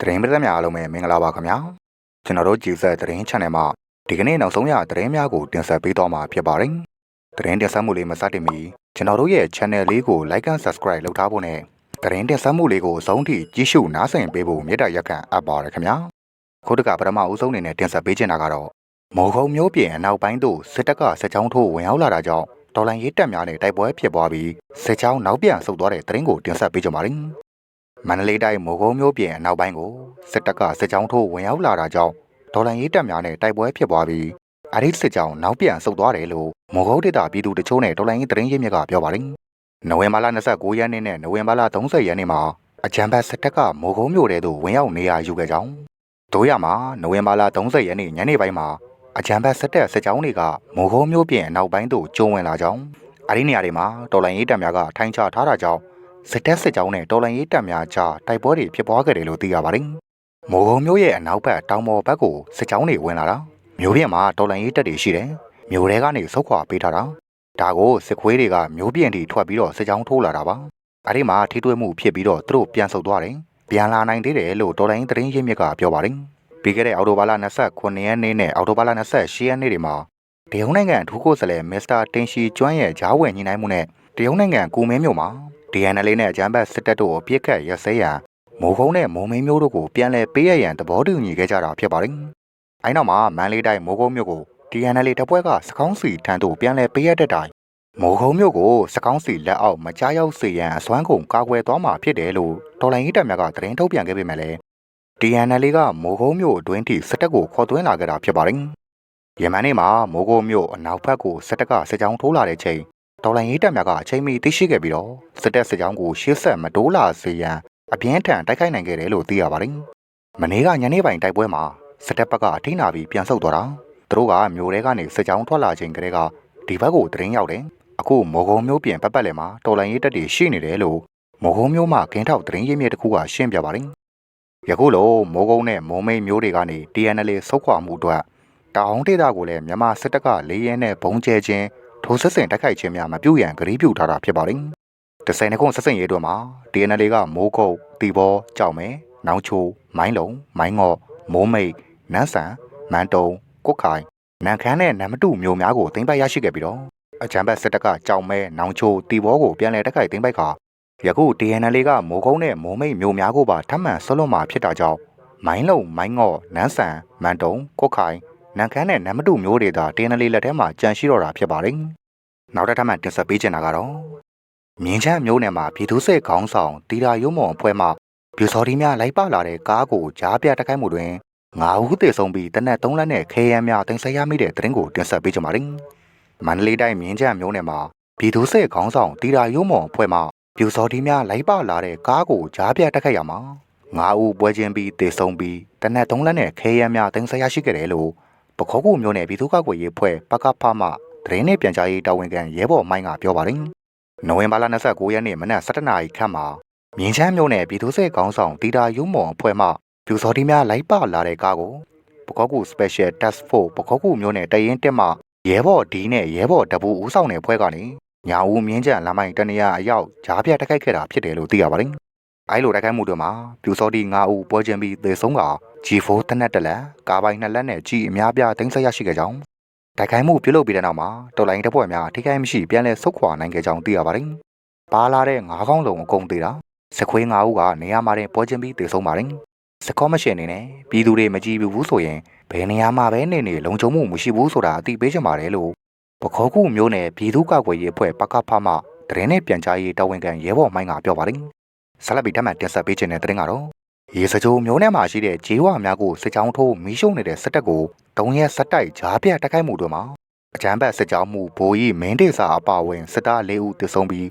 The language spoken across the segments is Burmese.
သတင်းပရိသတ်များအားလုံးပဲမင်္ဂလာပါခင်ဗျာကျွန်တော်တို့ကြည်ဆက်သတင်း channel မှာဒီကနေ့နောက်ဆုံးရသတင်းများကိုတင်ဆက်ပေးသွားမှာဖြစ်ပါတယ်သတင်းတင်ဆက်မှုလေးမစတင်မီကျွန်တော်တို့ရဲ့ channel လေးကို like and subscribe လုပ်ထားဖို့နဲ့သတင်းတင်ဆက်မှုလေးကိုအဆုံးထိကြည့်ရှုနားဆင်ပေးဖို့မေတ္တာရက်ခံအပ်ပါတယ်ခင်ဗျာခုတကပထမအဦးဆုံးအနေနဲ့တင်ဆက်ပေးချင်တာကတော့မော်ခုံမျိုးပြင်အနောက်ပိုင်းသို့စစ်တပ်ကစစ်ကြောင်းထိုးဝင်ရောက်လာတာကြောင့်တော်လိုင်းရေးတပ်များနဲ့တိုက်ပွဲဖြစ်ပွားပြီးစစ်ကြောင်းနောက်ပြန်ဆုတ်သွားတဲ့သတင်းကိုတင်ဆက်ပေးကြပါမယ် မန္တလေးတိုင်းမိုးကုံမျိုးပြင်အနောက်ပိုင်းကိုစစ်တပ်ကစစ်ကြောင်းထိုးဝင်ရောက်လာတာကြောင့်ဒေါ်လာရေးတပ်များနဲ့တိုက်ပွဲဖြစ်ပွားပြီးအရိစစ်ကြောင်းနောက်ပြန်ဆုတ်သွားတယ်လို့မိုးကုံဒေသပြည်သူတချို့နဲ့ဒေါ်လာရေးသတင်းရင်းမြစ်ကပြောပါတယ်။နိုဝင်ဘာလ29ရက်နေ့နဲ့နိုဝင်ဘာလ30ရက်နေ့မှာအကြံဖတ်စစ်တပ်ကမိုးကုံမျိုးတဲသို့ဝင်ရောက်နေရာယူခဲ့ကြောင်းတို့ရမှာနိုဝင်ဘာလ30ရက်နေ့ညနေပိုင်းမှာအကြံဖတ်စစ်တပ်စစ်ကြောင်းတွေကမိုးကုံမျိုးပြင်အနောက်ပိုင်းသို့ကျုံဝင်လာကြောင်းအဲဒီနေရာတွေမှာဒေါ်လာရေးတပ်များကထိုင်ချထားတာကြောင့် စစ်တပ်စစ်ကြောင်းနဲ့တော်လိုင်းရေးတပ်များကြားတိုက်ပွဲတွေဖြစ်ပွားခဲ့တယ်လို့သိရပါတယ်။မိုးကုံမျိုးရဲ့အနောက်ဘက်တောင်ပေါ်ဘက်ကိုစစ်ကြောင်းတွေဝင်လာတာမျိုးပြင်မှာတော်လိုင်းရေးတပ်တွေရှိတယ်။မျိုးတဲကနေဆုတ်ခွာပေးထားတာဒါကိုစစ်ခွေးတွေကမျိုးပြင်တီထွက်ပြီးတော့စစ်ကြောင်းထိုးလာတာပါ။အဲဒီမှာထိတွေ့မှုဖြစ်ပြီးတော့သူတို့ပြန်ဆုတ်သွားတယ်။ပြန်လာနိုင်သေးတယ်လို့တော်လိုင်းသတင်းရင်းမြစ်ကပြောပါတယ်။ပြီးခဲ့တဲ့အော်တိုဘာလ29ရက်နေ့နဲ့အော်တိုဘာလ28ရက်နေ့တွေမှာတရုတ်နိုင်ငံထူးကိုယ်စားလှယ်မစ္စတာတင်ရှီကျွမ်းရဲ့ဂျားဝင်ညှိနှိုင်းမှုနဲ့တရုတ်နိုင်ငံကူမင်းမြို့မှာ DNL နဲ့အကြမ်းဖက်စစ်တပ်တို့ကိုပြစ်ခတ်ရစဲရန်မိုးကုန်းနဲ့မုံမင်းမျိုးတို့ကိုပြန်လည်ပေးရရန်သဘောတူညီခဲ့ကြတာဖြစ်ပါတယ်။အဲနောက်မှာမန်လေးတိုင်းမိုးကုန်းမြို့ကို DNL တပ်ဖွဲ့ကစကောင်းစီထံသို့ပြန်လည်ပေးရတဲ့တိုင်မိုးကုန်းမြို့ကိုစကောင်းစီလက်အောက်မကြားရောက်စေရန်အစွမ်းကုန်ကာကွယ်သွားမှာဖြစ်တယ်လို့တော်လိုင်းကြီးတပ်များကသတင်းထုတ်ပြန်ခဲ့ပေမဲ့လည်း DNL ကမိုးကုန်းမြို့အတွင်းထိစစ်တပ်ကိုခေါ်သွင်းလာခဲ့တာဖြစ်ပါတယ်။ယမန်နေ့မှာမိုးကုန်းမြို့အနောက်ဘက်ကိုစစ်တပ်ကစစ်ကြောင်းထိုးလာတဲ့ချိန် တော်လိုင်းရေးတပ်များကအချိန်မီသိရှိခဲ့ပြီးတော့စစ်တပ်စစ်ကြောင်းကိုရှေ့ဆက်မတိုးလာစေရန်အပြင်းထန်တိုက်ခိုက်နိုင်ခဲ့တယ်လို့သိရပါတယ်။မနေ့ကညနေပိုင်းတိုက်ပွဲမှာစစ်တပ်ဘက်ကအထိနာပြီးပြန်ဆုတ်သွားတာသူတို့ကမြို့ထဲကနေစစ်ကြောင်းထွက်လာချိန်ကလေးကဒီဘက်ကိုတရင်ရောက်တယ်။အခုမော်ကုံမျိုးပြင်ပတ်ပတ်လည်မှာတော်လိုင်းရေးတပ်တွေရှိနေတယ်လို့မော်ကုံမျိုးမှာကင်းထောက်တရင်ရင်းမြစ်တစ်ခုကရှင်းပြပါတယ်။ယခုလိုမော်ကုံနဲ့မုံမိတ်မျိုးတွေကနေ TNL ဆုတ်ခွာမှုအတွက်တောင်ဒေသကိုလည်းမြန်မာစစ်တပ်ကလေးရဲနဲ့ဘုံကျဲခြင်း ထိုးဆက်စင်တိုက်ခိုက်ခြင်းများမပြုရန်ဂရီးပြုထားတာဖြစ်ပါတယ်။တဆယ်နှစ်ခုဆက်စင်ရေးအတွက်မှာ DNL ကမိုးကုတ်တီဘောကြောက်မဲနောင်ချိုမိုင်းလုံမိုင်းငော့မိုးမိတ်နန်းဆန်မန်တုံကုတ်ခိုင်နန်ခမ်းနဲ့နမ်မတူမျိုးများကိုသိမ်းပိုက်ရရှိခဲ့ပြီးတော့အကြံဘက်စစ်တပ်ကကြောက်မဲနောင်ချိုတီဘောကိုပြန်လည်တိုက်ခိုက်သိမ်းပိုက်ခါယခု DNL ကမိုးကုန်းနဲ့မိုးမိတ်မျိုးများကိုပါထပ်မံဆွလွတ်မှာဖြစ်တာကြောင့်မိုင်းလုံမိုင်းငော့နန်းဆန်မန်တုံကုတ်ခိုင် နန်ခမ်းနဲ့နမ်မတူမျိုးတွေသာ DNL လက်ထဲမှာကြန့်ရှိတော့တာဖြစ်ပါတယ်။နောက်တစ်ထပ်မှတင်ဆက်ပေးချင်တာကတော့မြင်းချမ်းမျိုးနယ်မှာပြည်သူ့စစ်ခေါင်းဆောင်တီတာရုံးမော်အဖွဲ့မှပြူစော်ဒီများလိုက်ပါလာတဲ့ကားကိုကြားပြတိုက်ခိုက်မှုတွင်ငါးဦးသေဆုံးပြီးတနက်၃လက်နဲ့ခဲယမ်းများတင်ဆက်ရမိတဲ့သတင်းကိုတင်ဆက်ပေးကြပါမယ်။မန္တလေးတိုင်းမြင်းချမ်းမျိုးနယ်မှာပြည်သူ့စစ်ခေါင်းဆောင်တီတာရုံးမော်အဖွဲ့မှပြူစော်ဒီများလိုက်ပါလာတဲ့ကားကိုကြားပြတိုက်ခိုက်ရမှာငါးဦးပွဲချင်းပြီးသေဆုံးပြီးတနက်၃လက်နဲ့ခဲယမ်းများတင်ဆက်ရရှိခဲ့တယ်လို့ ပခောကူမျိုးနယ်ပြည်သူ့ကာကွယ်ရေးအဖွဲ့ပကဖမှသတင်းနဲ့ပြန်ကြားရေးတာဝန်ခံရဲဘော်မိုင်းကပြောပါတယ်။နိုဝင်ဘာလ29ရက်နေ့မနက်7:00နာရီခန့်မှာမြင်းချမ်းမြို့နယ်ပြည်သူ့စစ်ကောင်းဆောင်တီတာယူမွန်အဖွဲ့မှပြူစော်တီများလိုက်ပါလာတဲ့ကားကိုပကောကူ Special Task Force ပကောကူမြို့နယ်တရင်တက်မှရဲဘော်ဒီနဲ့ရဲဘော်တပူဦးဆောင်တဲ့အဖွဲ့ကနေညာဦးမြင်းချမ်းလမ်းမိုင်တနေရအရောက်ဂျားပြတိုက်ခိုက်ခဲ့တာဖြစ်တယ်လို့သိရပါတယ်။ အဲလိုတိုက်ခိုက်မှုတွေမှာပြူစော်တီ9ဦးပွဲချင်းပြီးသေဆုံးက G4 တနက်တလက်ကားပိုင်းနှစ်လက်နဲ့ကြီးအများပြတင်ဆက်ရရှိခဲ့ကြောင်းတိုက်ခိုက်မှုပြုလုပ်ပြီးတဲ့နောက်မှာတော်လိုင်းတပ်ဖွဲ့များထိခိုက်မရှိပြန်လည်ဆုတ်ခွာနိုင်ခဲ့ကြောင်းသိရပါတယ်။ပါလာတဲ့ငါးကောင်းလုံးအကုန်သေးတာစခွေးငါးဦးကနေရာမှာတင်ပွဲချင်းပြီးသေဆုံးပါတယ်။စကောမရှင်အနေနဲ့ပြည်သူတွေမကြည့်ဘူးဆိုရင်ဘယ်နေရာမှာပဲနေနေလုံခြုံမှုမရှိဘူးဆိုတာအသိပေးချင်ပါတယ်လို့ပခောခုမျိုးနယ်ပြည်သူ့ကာကွယ်ရေးအဖွဲ့ပကဖမှတရင်နဲ့ပြန်ကြားရေးတာဝန်ခံရဲဘော်မိုင်းကပြောပါတယ်။ ဆက်လက်ပြီးထပ်မံတင်ဆက်ပေးခြင်းတဲ့တရင်ကတော့ရေစကြိုမျိုးနယ်မှာရှိတဲ့ဂျေးဝါများကိုစစ်ကြောင်းထိုးမီးရှို့နေတဲ့စစ်တပ်ကိုတုံးရဲစက်တိုက်ဂျားပြတိုက်ခိုက်မှုတွေမှာအကြမ်းဖက်စစ်ကြောင်းမှုဘိုးကြီးမင်းဒေစာအပါဝင်စစ်သား၄ဦးတည်ဆုံပြီး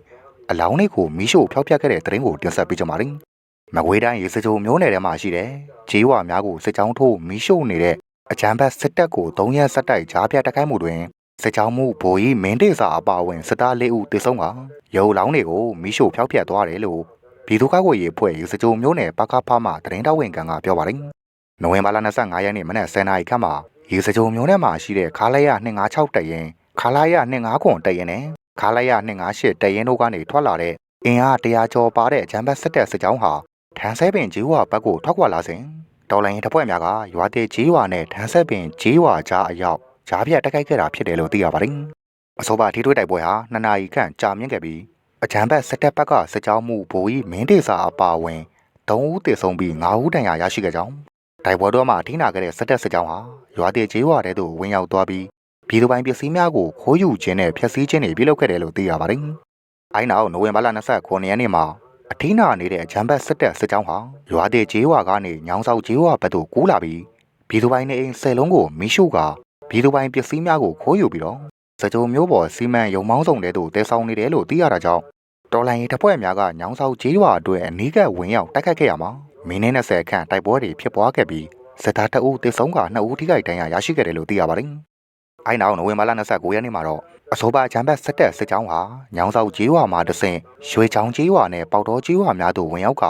အလောင်းတွေကိုမီးရှို့ဖျောက်ဖျက်ခဲ့တဲ့တရင်ကိုတင်ဆက်ပေးကြပါမယ်။မကွေးတိုင်းရေစကြိုမျိုးနယ်ထဲမှာရှိတဲ့ဂျေးဝါများကိုစစ်ကြောင်းထိုးမီးရှို့နေတဲ့အကြမ်းဖက်စစ်တပ်ကိုတုံးရဲစက်တိုက်ဂျားပြတိုက်ခိုက်မှုတွင်စစ်ကြောင်းမှုဘိုးကြီးမင်းဒေစာအပါဝင်စစ်သား၄ဦးတည်ဆုံကရုပ်လောင်းတွေကိုမီးရှို့ဖျောက်ဖျက်သွားတယ်လို့ ပြည်သူ့ကာကွယ်ရေးအဖွဲ့ရေစကြိုမျိုးနယ်ပကဖမှသတင်းတော်ဝင်ကန်ကပြောပါတယ်။နိုဝင်ဘာလ25ရက်နေ့မနက်10:00နာရီခန့်မှာရေစကြိုမျိုးနယ်မှာရှိတဲ့ခါလိုက်ရ256တရင်ခါလိုက်ရ259တရင်နဲ့ခါလိုက်ရ258တရင်တို့ကနေထွက်လာတဲ့အင်အားတရာကျော်ပါတဲ့ဂျမ်ဘတ်စစ်တပ်စစ်ကြောင်းဟာထထန်းဆဲပင်ဂျေးဝါဘက်ကိုထွက်ခွာလာစဉ်တော်လိုင်းရင်တပ်ဖွဲ့များကရွာသေးဂျေးဝါနဲ့ထန်းဆဲပင်ဂျေးဝါကြားအရောက်ဂျားပြတ်တိုက်ခိုက်ခဲ့တာဖြစ်တယ်လို့သိရပါတယ်။အဆိုပါထိထွေးတိုက်ပွဲဟာနှစ်နာရီခန့်ကြာမြင့်ခဲ့ပြီး အကြံဘက်စက်တက်ဘက်ကစစ်ကြောင်းမှုဘိုးကြီးမင်းဒေစာအပါအဝင်၃ဦးသေဆုံးပြီး၅ဦးဒဏ်ရာရရှိခဲ့ကြောင်းတိုက်ပွဲတော့မှထိနာခဲ့တဲ့စက်တက်စစ်ကြောင်းဟာရွာသေးဂျေးဝါတဲသို့ဝင်ရောက်သွားပြီးပြည်သူပိုင်ပစ္စည်းများကိုခိုးယူခြင်းနဲ့ဖျက်ဆီးခြင်းတွေပြုလုပ်ခဲ့တယ်လို့သိရပါတယ်။အိုင်းနောက်နိုဝင်ဘာလ29ရက်နေ့မှာအထီးနာနေတဲ့အကြံဘက်စစ်တပ်စစ်ကြောင်းဟာရွာသေးဂျေးဝါကနေညောင်ဆောက်ဂျေးဝါဘက်သို့ကူးလာပြီးပြည်သူပိုင်နေအိမ်၁၀လုံးကိုမိရှုကပြည်သူပိုင်ပစ္စည်းများကိုခိုးယူပြီးတော့ စကြုံမျိုးပေါ်စီမံရုံမောင်းဆောင်တဲ့သို့တဲဆောင်နေတယ်လို့သိရတာကြောင့်တော်လိုင်းရေးတပ်ဖွဲ့များကညောင်ဆောက်ဂျေးဝါအတွက်အနီးကပ်ဝင်ရောက်တိုက်ခတ်ခဲ့ရမှာမင်းနဲ့20ခန့်တိုက်ပွဲတွေဖြစ်ပွားခဲ့ပြီးစစ်သားတအုပ်တေဆုံးက2ဦးထိခိုက်ဒဏ်ရာရရှိခဲ့တယ်လို့သိရပါတယ်။အိုင်းနောက်နိုဝင်ဘာလ29ရက်နေ့မှာတော့အဆိုပါချမ်းဘတ်စစ်တပ်စစ်ကြောင်းဟာညောင်ဆောက်ဂျေးဝါမှာတဆင့်ရွှေချောင်းဂျေးဝါနဲ့ပေါတော်ဂျေးဝါများသို့ဝင်ရောက်က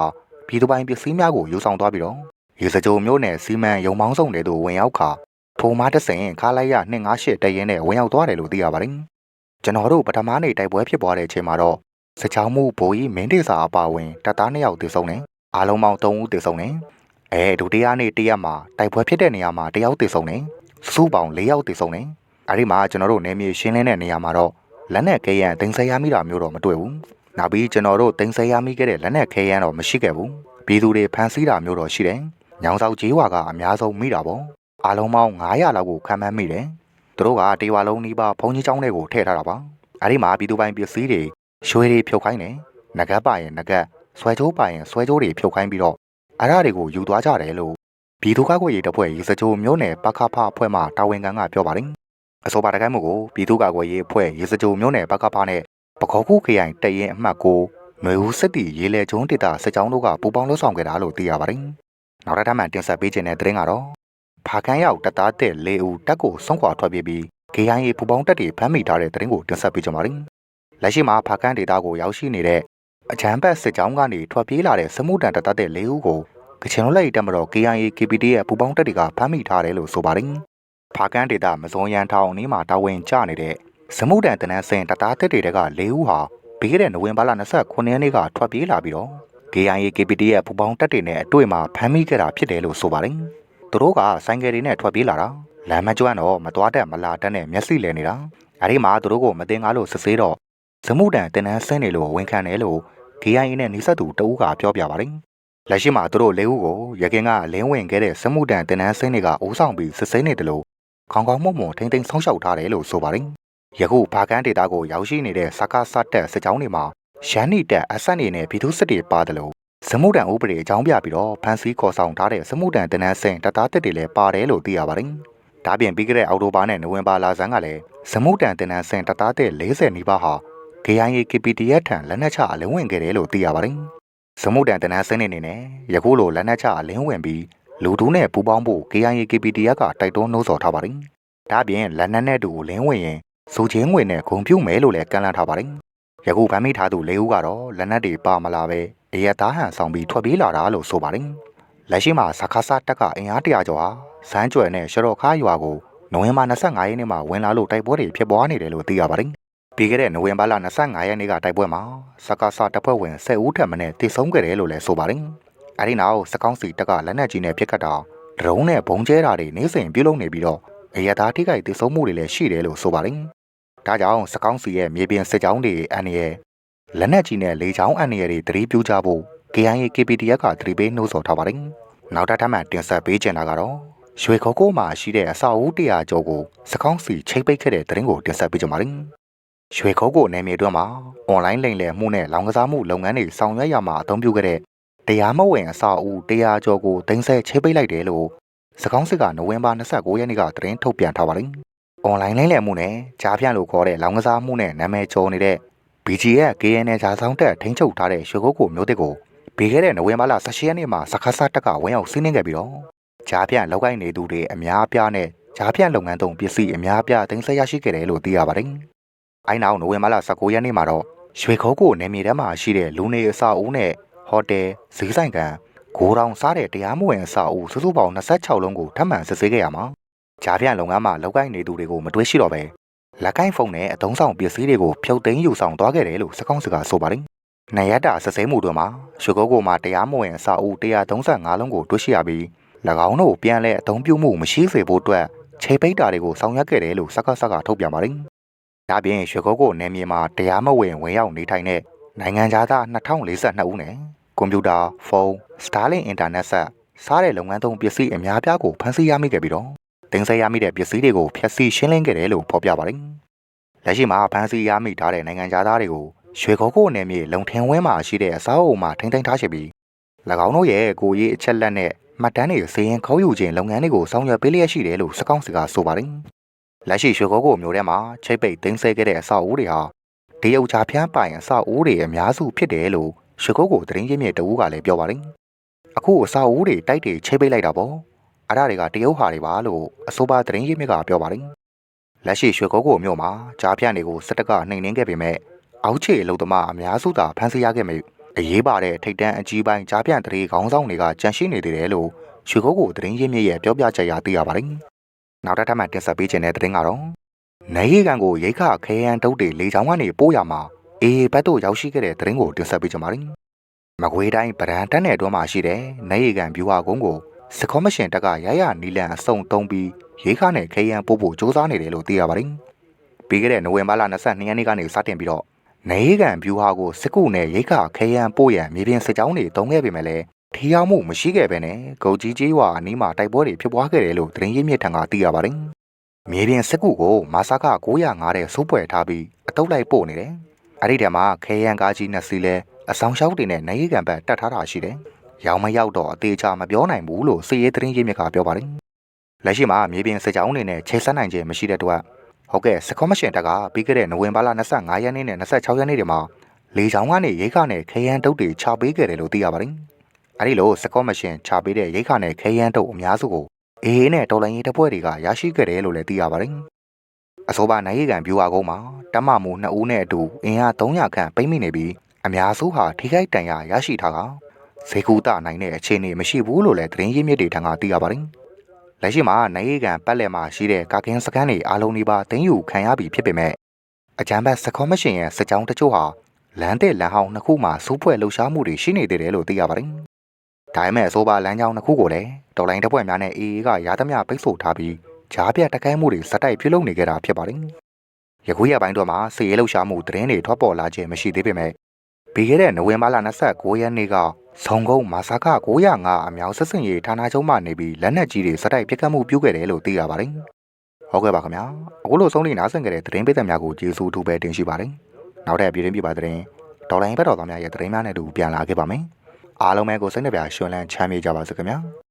ပြည်သူပိုင်ပစ္စည်းများကိုယူဆောင်သွားပြီးတော့ရေစကြိုမျိုးနဲ့စီမံရုံမောင်းဆောင်တဲ့သို့ဝင်ရောက်ခါ ထိုမားတဆင့်ခါလိုက်ရ258တရင်နဲ့ဝင်ရောက်သွားတယ်လို့သိရပါတယ်။ကျွန်တော်တို့ပထမနေ့တိုက်ပွဲဖြစ်ပွားတဲ့အချိန်မှာတော့စစ်ချောင်းမှုဘိုးကြီးမင်းဒေစာအပါဝင်တပ်သား2ယောက်သေဆုံးတယ်။အားလုံးပေါင်း3ဦးသေဆုံးတယ်။အဲဒုတိယနေ့တရက်မှာတိုက်ပွဲဖြစ်တဲ့နေရာမှာတယောက်သေဆုံးတယ်။စုပေါင်း4ယောက်သေဆုံးတယ်။အဲဒီမှာကျွန်တော်တို့နေမြေရှင်းလင်းတဲ့နေရာမှာတော့လက်နက်ခဲယမ်းတင်ဆက်ရမိတာမျိုးတော့မတွေ့ဘူး။နောက်ပြီးကျွန်တော်တို့တင်ဆက်ရမိခဲ့တဲ့လက်နက်ခဲယမ်းတော့မရှိခဲ့ဘူး။ပြည်သူတွေဖမ်းဆီးတာမျိုးတော့ရှိတယ်။ညောင်ဆောက်ကြီးဝါကအများဆုံးမိတာပေါ့။ အားလုံးပေါင်း900လောက်ကိုခံမှန်းမိတယ်။သူတို့ကတေဝါလုံးနီးပါးဘုံကြီးကျောင်းတွေကိုထည့်ထားတာပါ။အဲဒီမှာပြည်သူပိုင်ပစ္စည်းတွေရွှေတွေဖြုတ်ခိုင်းတယ်။ငကတ်ပါရင်ငကတ်ဆွဲကြိုးပါရင်ဆွဲကြိုးတွေဖြုတ်ခိုင်းပြီးတော့အဲ့ဒါတွေကိုယူသွားကြတယ်လို့ပြည်သူ့ကာကွယ်ရေးတပ်ဖွဲ့ရေစကြိုမျိုးနယ်ပခဖအဖွဲ့မှတာဝန်ခံကပြောပါတယ်။အဆိုပါတကိုင်းမှုကိုပြည်သူ့ကာကွယ်ရေးအဖွဲ့ရေစကြိုမျိုးနယ်ပခဖနဲ့ပခေါခုခရိုင်တရင်အမှတ်ကိုຫນွေဦးစစ်တီရေလေကျုံးဒေတာစစ်ကြောင်းတို့ကပူးပေါင်းလှုပ်ဆောင်ခဲ့တာလို့သိရပါတယ်။နောက်တစ်ထပ်မှတင်ဆက်ပေးခြင်းတဲ့သတင်းကတော့ ဖာကန်းရောက်တပ်သားတဲ့၄ဦးတပ်ကိုဆုံးခွာထွက်ပြေးပြီး KIA ပူးပေါင်းတပ်တွေဖမ်းမိထားတဲ့သတင်းကိုတင်ဆက်ပေးကြပါမယ်။လက်ရှိမှာဖာကန်းဒေတာကိုရောက်ရှိနေတဲ့အချမ်းဘတ်စစ်ကြောင်းကနေထွက်ပြေးလာတဲ့စမှုတန်တပ်သားတဲ့၄ဦးကိုကချင်လွတ်လပ်ရေးတပ်မတော် KIA KPD ရဲ့ပူးပေါင်းတပ်တွေကဖမ်းမိထားတယ်လို့ဆိုပါတယ်။ဖာကန်းဒေတာမစုံရန်ထောင်အနီးမှာတာဝန်ကျနေတဲ့စမှုတန်တနန်းစင်တပ်သားတပ်တွေက၄ဦးဟာပြီးခဲ့တဲ့နိုဝင်ဘာလ29ရက်နေ့ကထွက်ပြေးလာပြီးတော့ KIA KPD ရဲ့ပူးပေါင်းတပ်တွေနဲ့အတွေ့မှာဖမ်းမိခဲ့တာဖြစ်တယ်လို့ဆိုပါတယ်။ သူတို့ကဆိုင်ကယ်တွေနဲ့ထွက်ပြေးလာတာလမ်းမကျွမ်းတော့မသွားတတ်မလာတတ်နဲ့မျက်စိလဲနေတာ။အဲဒီမှာသူတို့ကိုမတင်ကားလို့စစ်ဆေးတော့စမှုတန်တင်နန်းဆင်းနေလို့ဝန်ခံတယ်လို့ KIA နဲ့နှိစက်သူတဦးကပြောပြပါတယ်။လက်ရှိမှာသူတို့၄ဦးကိုရခင်ကလင်းဝင်ခဲ့တဲ့စမှုတန်တင်နန်းဆင်းတွေကအိုးဆောင်ပြီးစစ်ဆေးနေတယ်လို့ခေါင်ခေါင်မုံမုံထိမ့်သိမ်းဆောင်းလျှောက်ထားတယ်လို့ဆိုပါတယ်။ယခုဘာကန်းဒေတာကိုရောက်ရှိနေတဲ့စကားစတက်စစ်ကြောင်းတွေမှာရန်နီတက်အဆက်နေနဲ့ပြည်သူစစ်တွေပါတယ်လို့ စမှုတန်ဥပဒေအကြောင်းပြပြီးတော့ဖန်စီခေါ်ဆောင်ထားတဲ့စမှုတန်တင်နန်းဆင်းတပ်သားတက်တွေလည်းပါတယ်လို့သိရပါတယ်။ဒါပြင်ပြီးခဲ့တဲ့အောက်တိုဘာနဲ့နိုဝင်ဘာလဆန်းကလည်းစမှုတန်တင်နန်းဆင်းတပ်သားတက်40နီးပါးဟာ KIA KPDF ထံလက်နက်ချအလင်းဝင်ခဲ့တယ်လို့သိရပါတယ်။စမှုတန်တနန်းစင်းနေနေနဲ့ယခုလိုလက်နက်ချအလင်းဝင်ပြီးလူတူးနဲ့ပူးပေါင်းဖို့ KIA KPDF ကတိုက်တွန်းနှိုးဆော်ထားပါတယ်။ဒါပြင်လက်နက်နဲ့တူလင်းဝင်ရင်စူချင်းငွေနဲ့ဂုံပြုတ်မယ်လို့လည်းကန့်လန့်ထားပါတယ်။ ယခုဗမ်းမိထားသူ၄ဦးကတော့လက်နက်တွေပါမလာပဲအရသားဟန်ဆောင်ပြီးထွက်ပြေးလာတာလို့ဆိုပါတယ်။လက်ရှိမှာစခါဆာတက်ကအင်အားတရာကျော်ဟာစမ်းကြွယ်နဲ့ရှော့ခါရွာကိုနိုဝင်ဘာ25ရက်နေ့မှာဝင်လာလို့တိုက်ပွဲတွေဖြစ်ပွားနေတယ်လို့သိရပါတယ်။ပြီးခဲ့တဲ့နိုဝင်ဘာလ25ရက်နေ့ကတိုက်ပွဲမှာစကားဆာတပ်ဖွဲ့ဝင်10ဦးထပ်မံနဲ့တည်ဆုံးခဲ့တယ်လို့လည်းဆိုပါတယ်။အဲဒီနောက်စကောင်းစီတပ်ကလက်နက်ကြီးနဲ့ပစ်ခတ်တာဒရုန်းနဲ့ဘုံကျဲတာတွေနေ့စဉ်ပြုလုပ်နေပြီးတော့အရသာထိခိုက်တည်ဆုံးမှုတွေလည်းရှိတယ်လို့ဆိုပါတယ်။ ဒါကြောင့်စကောင်းစီရဲ့မြေပြင်စစ်ကြောင်းတွေအန်ရယ်လက်နက်ကြီးနဲ့လေချောင်းအန်ရယ်တွေတတိပြုကြဖို့ KIA KPDF ကတတိပေးနှိုးဆော်ထားပါတယ်။နောက်တစ်ထပ်မှတင်ဆက်ပေးချင်တာကတော့ရွှေခေါကိုမှာရှိတဲ့အဆောက်အဦ100ကျော်ကိုစကောင်းစီချိတ်ပိတ်ခဲ့တဲ့တရင်ကိုတင်ဆက်ပေးကြပါမယ်။ရွှေခေါကိုနယ်မြေတွင်းမှာအွန်လိုင်းလိမ်လည်မှုနဲ့လောင်ကစားမှုလုပ်ငန်းတွေဆောင်ရွက်ရမှာအသုံးပြုခဲ့တဲ့တရားမဝင်အဆောက်အဦ100ကျော်ကိုတင်ဆက်ချိတ်ပိတ်လိုက်တယ်လို့စကောင်းစစ်ကနိုဝင်ဘာ29ရက်နေ့ကသတင်းထုတ်ပြန်ထားပါတယ်။ online လိမ်လည်မှုနဲ့ကြားဖြန့်လို့ခေါ်တဲ့လောင်ကစားမှုနဲ့နာမည်ကျော်နေတဲ့ BGF KN ဂျာဆောင်တက်ထိန်းချုပ်ထားတဲ့ရွှေကုတ်ကိုမျိုးတစ်ကိုပြီးခဲ့တဲ့နိုဝင်ဘာလ18ရက်နေ့မှာစခါဆာတက်ကဝင်ရောက်စီးနင်းခဲ့ပြီးတော့ဂျားပြန့်လောက်ကိုင်းနေသူတွေအများအပြားနဲ့ဂျားပြန့်လုပ်ငန်းသုံးပစ္စည်းအများအပြားတင်ဆက်ရရှိခဲ့တယ်လို့သိရပါတယ်။အိုင်းနောက်နိုဝင်ဘာလ19ရက်နေ့မှာတော့ရွှေခုတ်ကိုနယ်မြေထဲမှာရှိတဲ့လူနေအဆောက်အဦနဲ့ဟိုတယ်ဈေးဆိုင်ကန်ဂိုးတောင်စားတဲ့တရားမဝင်အဆောက်အဦစုစုပေါင်း26လုံးကိုထပ်မံစစ်ဆေးခဲ့ရမှာ ဂျားပြန့်လုပ်ငန်းမှာလောက်ကိုင်းနေသူတွေကိုမတွေးရှိတော့ပဲလက်ကိုင်းဖုန်းနဲ့အသုံးဆောင်ပစ္စည်းတွေကိုဖြုတ်သိမ်းယူဆောင်သွားခဲ့တယ်လို့စကောင်းစကားဆိုပါတယ်နေရတာဆက်ဆဲမှုတို့မှာရွှေကုတ်ကိုမှတရားမဝင်အစာအုပ်135လုံးကိုတွေ့ရှိရပြီး၎င်းတို့ပြန်လဲအသုံးပြုမှုမရှိစေဖို့အတွက်ခြေပိတ်တာတွေကိုဆောင်ရွက်ခဲ့တယ်လို့စက္ကစကထုတ်ပြန်ပါတယ်။ဒါပြင်ရွှေကုတ်ကိုနယ်မြေမှာတရားမဝင်ဝင်ရောက်နေထိုင်တဲ့နိုင်ငံသား2042ဦးနဲ့ကွန်ပျူတာ၊ဖုန်း၊ Starlink အင်တာနက်ဆက်စားတဲ့လုပ်ငန်းသုံးပစ္စည်းအများပြားကိုဖမ်းဆီးရမိခဲ့ပြီးတော့ တင်ဆက်ရမိတဲ့ပစ္စည်းတွေကိုဖျက်ဆီးရှင်းလင်းခဲ့တယ်လို့ဖော်ပြပါတယ်။လက်ရှိမှာဖမ်းဆီးရမိထားတဲ့နိုင်ငံသားတွေကိုရွှေကောကိုနယ်မြေလုံထင်းဝင်းမှာရှိတဲ့အစားအုံမှာထိန်းသိမ်းထားရှိပြီး၎င်းတို့ရဲ့ကိုရေးအချက်လက်နဲ့မှတ်တမ်းတွေစီရင်ခေါ်ယူခြင်းလုပ်ငန်းတွေကိုဆောင်ရွက်ပေးလျက်ရှိတယ်လို့စကောင်းစီကဆိုပါတယ်။လက်ရှိရွှေကောကိုမျိုးထဲမှာချိတ်ပိတ်သိမ်းဆဲခဲ့တဲ့အဆောက်အဦတွေဟာဒီအုပ်ချာဖျန်းပိုင်အဆောက်အဦတွေအများစုဖြစ်တယ်လို့ရွှေကောကိုသတင်းရင်းမြစ်တဦးကလည်းပြောပါတယ်။အခုအဆောက်အဦတွေတိုက်တွေချိတ်ပိတ်လိုက်တာပေါ့။ အဲ့ဒါတွေကတရုတ်ဟာတွေပါလို့အဆိုပါသတင်းရင်းမြစ်ကပြောပါတယ်။လက်ရှိရွှေကောကိုမျိုးမှာကြားဖြန့်တွေကိုစစ်တပ်ကနှိမ်နင်းခဲ့ပေမဲ့အောက်ခြေအလုပ်သမားအများစုသာဖမ်းဆီးရခဲ့မိအရေးပါတဲ့ထိတ်တန်းအကြီးပိုင်းကြားပြန့်တရေခေါင်းဆောင်တွေကကြန့်ရှိနေသေးတယ်လို့ရွှေကုတ်ကိုသတင်းရင်းမြစ်ရဲ့ပြောပြချက်အရသိရပါတယ်။နောက်တစ်ထပ်မှတင်ဆက်ပေးခြင်းတဲ့သတင်းကတော့နေရီကန်ကိုရိခခဲယမ်းတုတ်တွေလေချောင်းကနေပို့ရမှာအေးဘတ်တို့ရောက်ရှိခဲ့တဲ့သတင်းကိုတင်ဆက်ပေးကြပါမယ်။မကွေးတိုင်းဗရန်တက်နယ်တွင်းမှာရှိတဲ့နေရီကန်ဗျူဟာကုန်းကို စကောမရှင်တက်ကရရနီလန်အစုံသုံးပြီးရိခနဲ့ခဲယမ်းပို့ဖို့စ조사နေတယ်လို့သိရပါတယ်။ပြီးခဲ့တဲ့နိုဝင်ဘာလ22ရက်နေ့ကနေစတင်ပြီးတော့နေကန်ဗျူဟာကိုစစ်ကူနဲ့ရိတ်ခခဲယမ်းပို့ရန်မြေပြင်စစ်ကြောင်းတွေတုံးခဲ့ပေမဲ့လည်းထီရောက်မှုမရှိခဲ့ပဲနဲ့ဂုတ်ကြီးကြီးဝါအနီးမှာတိုက်ပွဲတွေဖြစ်ပွားခဲ့တယ်လို့သတင်းရင်းမြစ်ထံကသိရပါတယ်။မြေပြင်စစ်ကူကိုမာစာက905တဲ့စိုးပွဲထားပြီးအတုပ်လိုက်ပို့နေတယ်။အဲ့ဒီတည်းမှာခဲယမ်းကားကြီးနှစ်စီးလဲအဆောင်ရှောက်တွေနဲ့နေကန်ဘက်တတ်ထားတာရှိတယ်။ ရောင်မရောက်တော့အသေးချာမပြောနိုင်ဘူးလို့စစ်ရေးသတင်းရင်းမြစ်ကပြောပါတယ်။လက်ရှိမှာမြေပြင်စစ်ကြောင်းတွေနဲ့ချိန်ဆက်နိုင်ခြင်းမရှိတဲ့အတွက်ဟုတ်ကဲ့စကောမရှင်တက်ကပြီးခဲ့တဲ့နိုဝင်ဘာလ25ရက်နေ့နဲ့26ရက်နေ့တွေမှာလေချောင်းကနေရိတ်ခနဲ့ခရမ်းတုတ်တွေချပေးခဲ့တယ်လို့သိရပါတယ်။အဲဒီလိုစကောမရှင်ချပေးတဲ့ရိတ်ခနဲ့ခရမ်းတုတ်အများစုကိုအေးနဲ့တော်လိုင်းရေးတပ်ဖွဲ့တွေကရရှိခဲ့တယ်လို့လည်းသိရပါတယ်။အဆိုပါနိုင်ရီကန်ဗျူဟာကုန်းမှာတမမှု2ဦးနဲ့အတူအင်အား300ခန့်ပိတ်မိနေပြီးအများစုဟာထိခိုက်ဒဏ်ရာရရှိထားက ဈေးကူတနိုင်တဲ့အခြေအနေမရှိဘူးလို့လည်းသတင်းရင်းမြစ်တွေထံကသိရပါတယ်။လက်ရှိမှာနိုင်ကန်ပတ်လည်မှာရှိတဲ့ကာကင်းစကန်တွေအားလုံးဒီပါတင်းယူခံရပြီဖြစ်ပေမဲ့အကြမ်းဖက်စကောမရှင်ရဲ့စကြောင်းတချို့ဟာလမ်းတဲ့လမ်းဟောင်းနှစ်ခုမှာစူးဖွဲ့လှုပ်ရှားမှုတွေရှိနေသေးတယ်လို့သိရပါတယ်။ဒါပေမဲ့အဆိုပါလမ်းကြောင်းနှစ်ခုကိုလည်းတော်လိုင်းတပ်ဖွဲ့များနဲ့ AA ကရာသမျှပိတ်ဆို့ထားပြီးဂျားပြတ်တကိုင်းမှုတွေစတိုက်ပြုလုပ်နေကြတာဖြစ်ပါတယ်။ယခုရက်ပိုင်းတော့မှာစီရဲလှုပ်ရှားမှုသတင်းတွေထွက်ပေါ်လာခြင်းမရှိသေးပေမဲ့ပြီးခဲ့တဲ့နိုဝင်ဘာလ29ရက်နေ့က ဇုံကုန်းမာစာက905အမြောင်ဆက်စင်ရေးဌာနချုပ်မှနေပြီးလက်နက်ကြီးတွေစတိုက်ပစ်ခတ်မှုပြုခဲ့တယ်လို့သိရပါတယ်။ဟုတ်ကဲ့ပါခင်ဗျာ။အခုလိုဆုံးလိနားဆင်ကြတဲ့သတင်းပေးသက်များကိုကျေးဇူးထူးပဲတင်ရှိပါတယ်။နောက်ထပ်ပြည်တွင်းပြပါသတင်းဒေါ်လာရင်းဘက်တော်သားများရဲ့သတင်းများနဲ့တူပြန်လာခဲ့ပါမယ်။အားလုံးပဲကိုစိတ်နှပြရှင်လန်းချမ်းမြေ့ကြပါစေခင်ဗျာ။